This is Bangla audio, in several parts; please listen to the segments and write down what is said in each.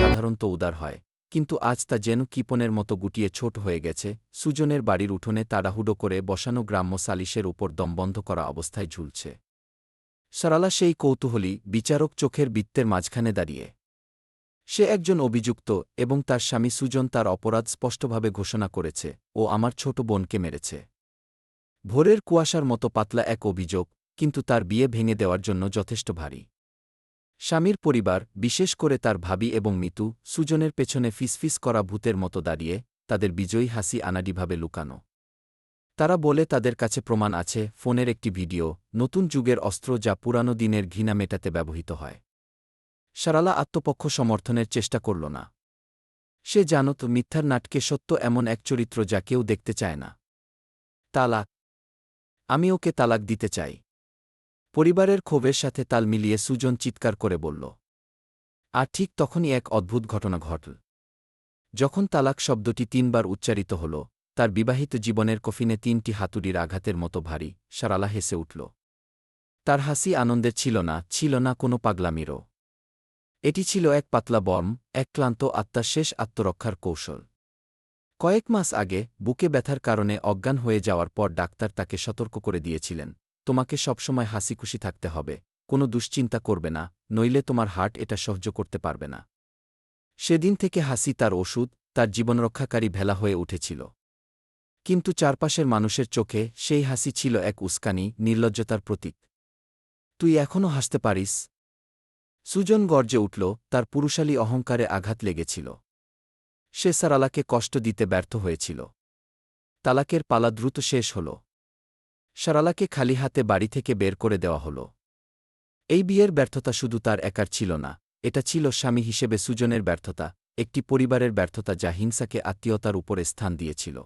সাধারণত উদার হয়। কিন্তু আজ তা যেন কিপনের মতো গুটিয়ে ছোট হয়ে গেছে। সুজনের বাড়ির উঠোনে তাড়াহুডো করে বসানো গ্রাম্য সালিশের উপর দমবন্ধ করা অবস্থায় ঝুলছে। সরালা সেই কৌতূহলী, বিচারক চোখের বৃত্তের মাঝখানে দাঁড়িয়ে। সে একজন অভিযুক্ত এবং তার স্বামী সুজন তার অপরাধ স্পষ্টভাবে ঘোষণা করেছে ও আমার ছোট বোনকে মেরেছে। ভোরের কুয়াশার মতো পাতলা এক অভিযোগ, কিন্তু তার বিয়ে ভেঙে দেওয়ার জন্য যথেষ্ট ভারী। স্বামীর পরিবার, বিশেষ করে তার ভাবি এবং মিতু, সুজনের পেছনে ফিসফিস করা ভূতের মতো দাঁড়িয়ে, তাদের বিজয়ী হাসি আনাডিভাবে লুকানো। তারা বলে, তাদের কাছে প্রমাণ আছে, ফোনের একটি ভিডিও, নতুন যুগের অস্ত্র যা পুরানো দিনের ঘৃণা মেটাতে ব্যবহৃত হয়। সারালা আত্মপক্ষ সমর্থনের চেষ্টা করল না। সে জানত, মিথ্যার নাটকে সত্য এমন এক চরিত্র যা কেউ দেখতে চায় না। তালাক আমি ওকে তালাক দিতে চাই। পরিবারের ক্ষোভের সাথে তাল মিলিয়ে সুজন চিৎকার করে বলল, আর ঠিক তখনই এক অদ্ভুত ঘটনা ঘটল। যখন তালাক শব্দটি তিনবার উচ্চারিত হল, তার বিবাহিত জীবনের কফিনে তিনটি হাতুড়ির আঘাতের মতো ভারী সারালা হেসে উঠল। তার হাসি আনন্দের ছিল না ছিল না কোনো পাগলামিরও। এটি ছিল এক পাতলা বর্ম, এক ক্লান্ত আত্মার শেষ আত্মরক্ষার কৌশল। কয়েক মাস আগে বুকে ব্যথার কারণে অজ্ঞান হয়ে যাওয়ার পর ডাক্তার তাকে সতর্ক করে দিয়েছিলেন। তোমাকে সবসময় হাসিখুশি থাকতে হবে, কোনো দুশ্চিন্তা করবে না, নইলে তোমার হার্ট এটা সহ্য করতে পারবে না। সেদিন থেকে হাসি তার ওষুধ, তার জীবনরক্ষাকারী ভেলা হয়ে উঠেছিল। কিন্তু চারপাশের মানুষের চোখে সেই হাসি ছিল এক উস্কানি, নির্লজ্জতার প্রতীক। তুই এখনও হাসতে পারিস? সুজন গর্জে উঠল, তার পুরুষালী অহংকারে আঘাত লেগেছিল। সে সারালাকে কষ্ট দিতে ব্যর্থ হয়েছিল। তালাকের পালা দ্রুত শেষ হল। সারালাকে খালি হাতে বাড়ি থেকে বের করে দেওয়া হল। এই বিয়ের ব্যর্থতা শুধু তার একার ছিল না, এটা ছিল স্বামী হিসেবে সুজনের ব্যর্থতা, একটি পরিবারের ব্যর্থতা যা হিংসাকে আত্মীয়তার উপরে স্থান দিয়েছিল।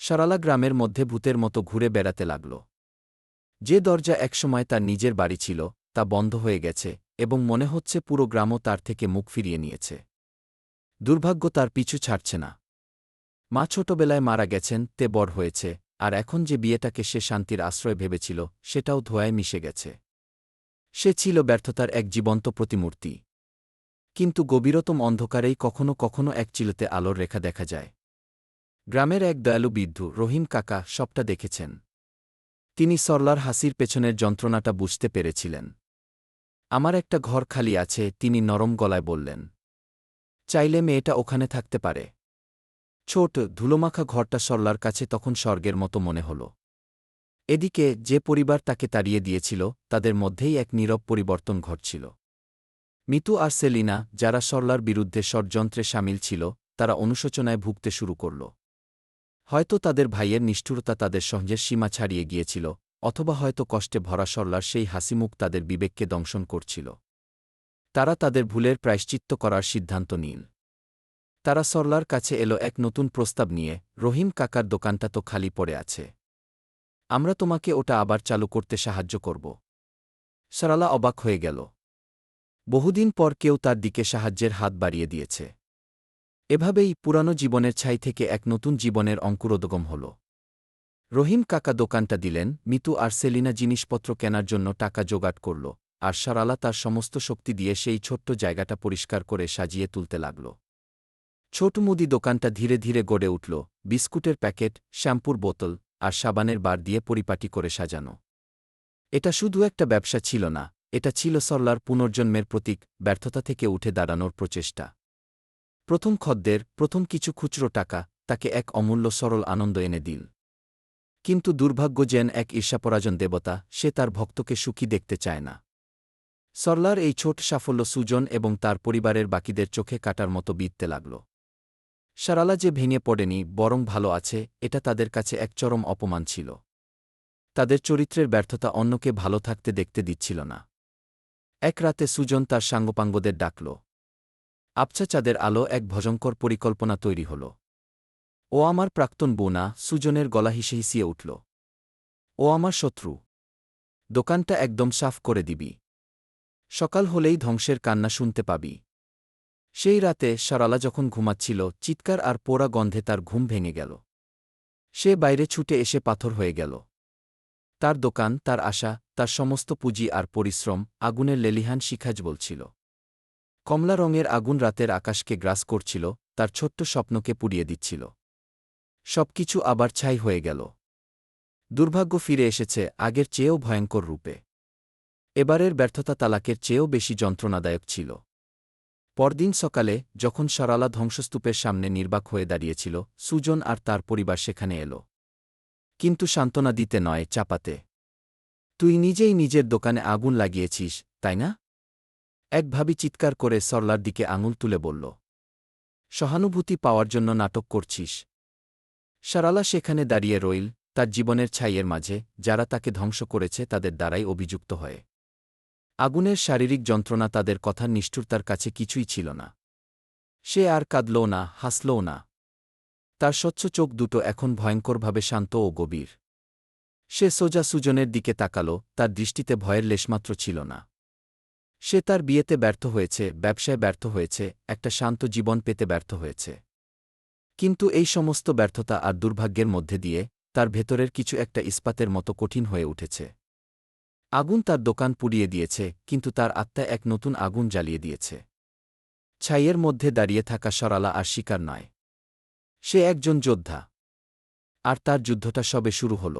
সারালা গ্রামের মধ্যে ভূতের মতো ঘুরে বেড়াতে লাগল। যে দরজা একসময় তার নিজের বাড়ি ছিল, তা বন্ধ হয়ে গেছে এবং মনে হচ্ছে পুরো গ্রামও তার থেকে মুখ ফিরিয়ে নিয়েছে। দুর্ভাগ্য তার পিছু ছাড়ছে না। মা ছোটবেলায় মারা গেছেন, তে বড় হয়েছে আর এখন যে বিয়েটাকে সে শান্তির আশ্রয় ভেবেছিল, সেটাও ধোয়ায় মিশে গেছে। সে ছিল ব্যর্থতার এক জীবন্ত প্রতিমূর্তি। কিন্তু গভীরতম অন্ধকারেই কখনো কখনো এক চিলতে আলোর রেখা দেখা যায়। গ্রামের এক দয়ালু বৃদ্ধ, রহিম কাকা, সবটা দেখেছেন। তিনি সরলার হাসির পেছনের যন্ত্রণাটা বুঝতে পেরেছিলেন। আমার একটা ঘর খালি আছে, তিনি নরম গলায় বললেন। চাইলে মেয়েটা ওখানে থাকতে পারে। ছোট ধুলোমাখা ঘরটা সরলার কাছে তখন স্বর্গের মতো মনে হল। এদিকে যে পরিবার তাকে তাড়িয়ে দিয়েছিল, তাদের মধ্যেই এক নীরব পরিবর্তন ঘটছিল। মিতু আর সেলিনা, যারা সরলার বিরুদ্ধে ষড়যন্ত্রে সামিল ছিল, তারা অনুশোচনায় ভুগতে শুরু করল। হয়তো তাদের ভাইয়ের নিষ্ঠুরতা তাদের সহ্যের সীমা ছাড়িয়ে গিয়েছিল, অথবা হয়তো কষ্টে ভরা সরলার সেই হাসিমুখ তাদের বিবেককে দংশন করছিল। তারা তাদের ভুলের প্রায়শ্চিত্ত করার সিদ্ধান্ত নিল। তারা সরলার কাছে এলো এক নতুন প্রস্তাব নিয়ে, রহিম কাকার দোকানটা তো খালি পড়ে আছে। আমরা তোমাকে ওটা আবার চালু করতে সাহায্য করব। সরালা অবাক হয়ে গেল। বহুদিন পর কেউ তার দিকে সাহায্যের হাত বাড়িয়ে দিয়েছে। এভাবেই পুরানো জীবনের ছাই থেকে এক নতুন জীবনের অঙ্কুরোদগম হল। রহিম কাকা দোকানটা দিলেন, মিতু আর সেলিনা জিনিসপত্র কেনার জন্য টাকা জোগাড় করল, আর সারালা তার সমস্ত শক্তি দিয়ে সেই ছোট্ট জায়গাটা পরিষ্কার করে সাজিয়ে তুলতে লাগল। ছোট মুদি দোকানটা ধীরে ধীরে গড়ে উঠল। বিস্কুটের প্যাকেট, শ্যাম্পুর বোতল আর সাবানের বার দিয়ে পরিপাটি করে সাজানো। এটা শুধু একটা ব্যবসা ছিল না, এটা ছিল সরলার পুনর্জন্মের প্রতীক, ব্যর্থতা থেকে উঠে দাঁড়ানোর প্রচেষ্টা। প্রথম খদ্দের প্রথম কিছু খুচরো টাকা তাকে এক অমূল্য সরল আনন্দ এনে দিল। কিন্তু দুর্ভাগ্য যেন এক ঈর্ষাপরাজন দেবতা, সে তার ভক্তকে সুখী দেখতে চায় না। সরলার এই ছোট সাফল্য সুজন এবং তার পরিবারের বাকিদের চোখে কাটার মতো বিততে লাগল। সারালা যে ভেঙে পড়েনি, বরং ভালো আছে, এটা তাদের কাছে এক চরম অপমান ছিল। তাদের চরিত্রের ব্যর্থতা অন্যকে ভালো থাকতে দেখতে দিচ্ছিল না। এক রাতে সুজন তার সাঙ্গপাঙ্গদের ডাকল। আবছা চাঁদের আলো এক ভজঙ্কর পরিকল্পনা তৈরি হল। ও আমার প্রাক্তন বোনা সুজনের গলা হিসে হিসিয়ে উঠল। ও আমার শত্রু। দোকানটা একদম সাফ করে দিবি। সকাল হলেই ধ্বংসের কান্না শুনতে পাবি। সেই রাতে সরালা যখন ঘুমাচ্ছিল, চিৎকার আর পোড়া গন্ধে তার ঘুম ভেঙে গেল। সে বাইরে ছুটে এসে পাথর হয়ে গেল। তার দোকান, তার আশা, তার সমস্ত পুঁজি আর পরিশ্রম আগুনের লেলিহান শিখাজ বলছিল। কমলা রঙের আগুন রাতের আকাশকে গ্রাস করছিল, তার ছোট্ট স্বপ্নকে পুড়িয়ে দিচ্ছিল। সবকিছু আবার ছাই হয়ে গেল। দুর্ভাগ্য ফিরে এসেছে আগের চেয়েও ভয়ঙ্কর রূপে। এবারের ব্যর্থতা তালাকের চেয়েও বেশি যন্ত্রণাদায়ক ছিল। পরদিন সকালে, যখন সরালা ধ্বংসস্তূপের সামনে নির্বাক হয়ে দাঁড়িয়েছিল, সুজন আর তার পরিবার সেখানে এল। কিন্তু সান্ত্বনা দিতে নয়, চাপাতে। তুই নিজেই নিজের দোকানে আগুন লাগিয়েছিস, তাই না? এক ভাবি চিৎকার করে সরলার দিকে আঙুল তুলে বলল, সহানুভূতি পাওয়ার জন্য নাটক করছিস। সারালা সেখানে দাঁড়িয়ে রইল, তার জীবনের ছাইয়ের মাঝে, যারা তাকে ধ্বংস করেছে তাদের দ্বারাই অভিযুক্ত হয়ে। আগুনের শারীরিক যন্ত্রণা তাদের কথার নিষ্ঠুরতার কাছে কিছুই ছিল না। সে আর কাঁদলও না হাসলও না। তার স্বচ্ছ চোখ দুটো এখন ভয়ঙ্করভাবে শান্ত ও গভীর। সে সোজা সুজনের দিকে তাকাল, তার দৃষ্টিতে ভয়ের লেশমাত্র ছিল না। সে তার বিয়েতে ব্যর্থ হয়েছে, ব্যবসায় ব্যর্থ হয়েছে, একটা শান্ত জীবন পেতে ব্যর্থ হয়েছে। কিন্তু এই সমস্ত ব্যর্থতা আর দুর্ভাগ্যের মধ্যে দিয়ে তার ভেতরের কিছু একটা ইস্পাতের মতো কঠিন হয়ে উঠেছে। আগুন তার দোকান পুড়িয়ে দিয়েছে, কিন্তু তার আত্মা এক নতুন আগুন জ্বালিয়ে দিয়েছে। ছাইয়ের মধ্যে দাঁড়িয়ে থাকা সরালা আর শিকার নয়। সে একজন যোদ্ধা। আর তার যুদ্ধটা সবে শুরু হল।